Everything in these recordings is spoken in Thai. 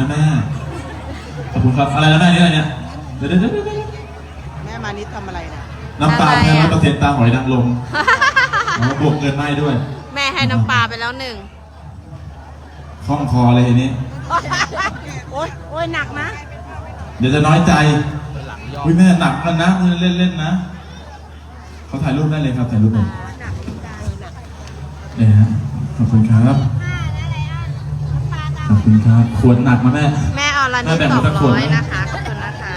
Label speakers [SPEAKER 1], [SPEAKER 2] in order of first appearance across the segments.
[SPEAKER 1] นะแม่ขอบคุณครับอะไรนะแม่นี่อะไรเนี่ยเดี๋ยวเดี๋ยวเดี๋ยวเดี๋ยวแม่มานิดท
[SPEAKER 2] ำอะไรนะ
[SPEAKER 1] น้ำปลาอะไรแพงอะเปอร์เซ็นต์ตามหอยนางรม
[SPEAKER 2] อ๋อ
[SPEAKER 1] บวกเกินไม่ด้วย
[SPEAKER 2] แม่ให้น้ำปลาไปแล้วหนึ่ง
[SPEAKER 1] คล่องคอเลยทีนี้
[SPEAKER 2] โอ๊ยโอ๊ยหนักนะ
[SPEAKER 1] เดี๋ยวจะน้อยใจอุ้ยแม่หนักกันนะเล่นเล่นๆนะเขาถ่ายรูปได้เลยครับถ่ายรูปเลยเนี่ยฮะขอบคุณครับ ขอบคุณครับขวดหนักมาแม่
[SPEAKER 2] แม่อรแม่นิดแบ่งสองมาสักขวดร้อยนะนะคะขอบคุณนะคะ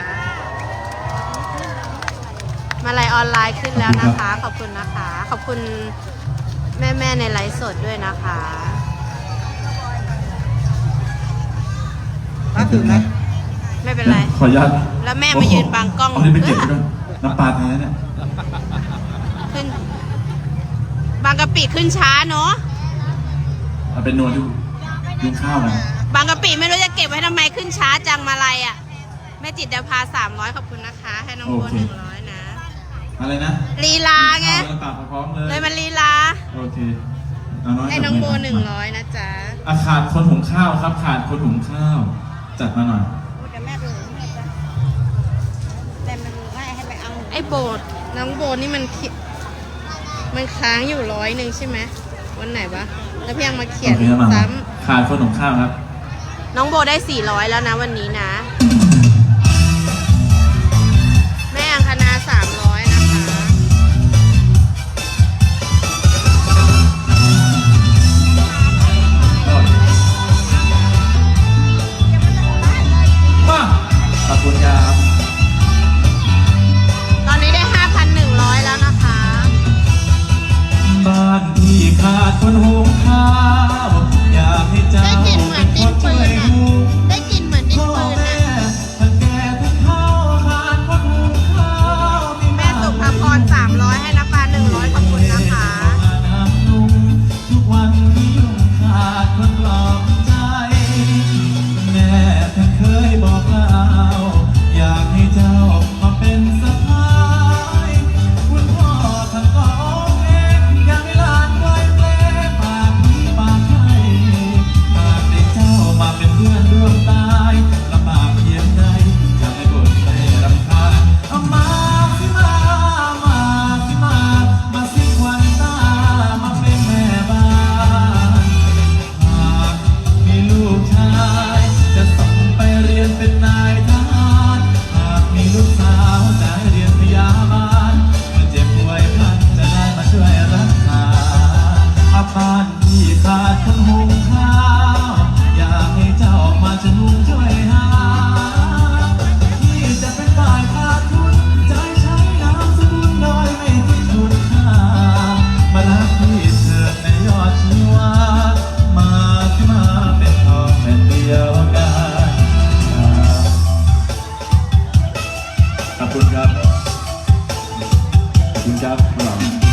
[SPEAKER 2] มาลัยออนไลน์ขึ้นแล้วนะคะ ขอบคุณนะคะ ขอบคุณแม่แม่ๆในไลฟ์สดด้วยนะคะ
[SPEAKER 1] ป้าถึงไหม
[SPEAKER 2] ไม่เป็นไร
[SPEAKER 1] ขออนุญาต
[SPEAKER 2] แล้วแม่มายืนบังกล้อง เอานี่ไปเก็บไว้ด
[SPEAKER 1] ้วยน้ำปลาแท้เนี่ย
[SPEAKER 2] ขึ้น บางกะปิขึ้นช้าเนาะ
[SPEAKER 1] เอาเป็นนวลดู ยุงข้าวนะ
[SPEAKER 2] บางกะปิไม่รู้จะเก็บไว้ทำไมขึ้นช้าจังมาลัยอะแม่จิตเดาพาสามร้อยขอบคุณนะคะ ให้น้องโบหนึ่งร้อยนะ
[SPEAKER 1] อะไรนะ
[SPEAKER 2] ลีลาไงเอา
[SPEAKER 1] น้ำปลาพร้อมๆเลยเลยม
[SPEAKER 2] ันลีลา
[SPEAKER 1] โอเคเอาน้อยให้จัน้องโบมาหนึ่ง
[SPEAKER 2] ร้อยนะจ๊ะ
[SPEAKER 1] อาขาดคนหุงข้าวครับ ขาดคนหุงข้าว จัดมาหน่อยพูด
[SPEAKER 2] แต่แม่ดูแม่จะแต่มันให้ให้ไปเอาไอ้โบดน้องโบดนี่มันเขียมันค้างอยู่ร้อยหนึ่งใช่ไหมวันไหนวะแล้วพี่ยังมาเขียนโอเคครับมา ซ้
[SPEAKER 1] ขาดคนของข้าวครับ
[SPEAKER 2] น้องโบได้สี่ร้อยแล้วนะวันนี้นะ
[SPEAKER 1] ขาดคนหงาอยากให้เจ้ามาช่วยช่วยหาที่จะเป็นฝ่ายขาทุนใจใช้น้ำสกุลโดยไม่คิดคุณค่ามารักพี่เถิในยอดชีวามาที่มาเป็นทองเป็นเดียวกันขอบคุณครับขอบคุณครับ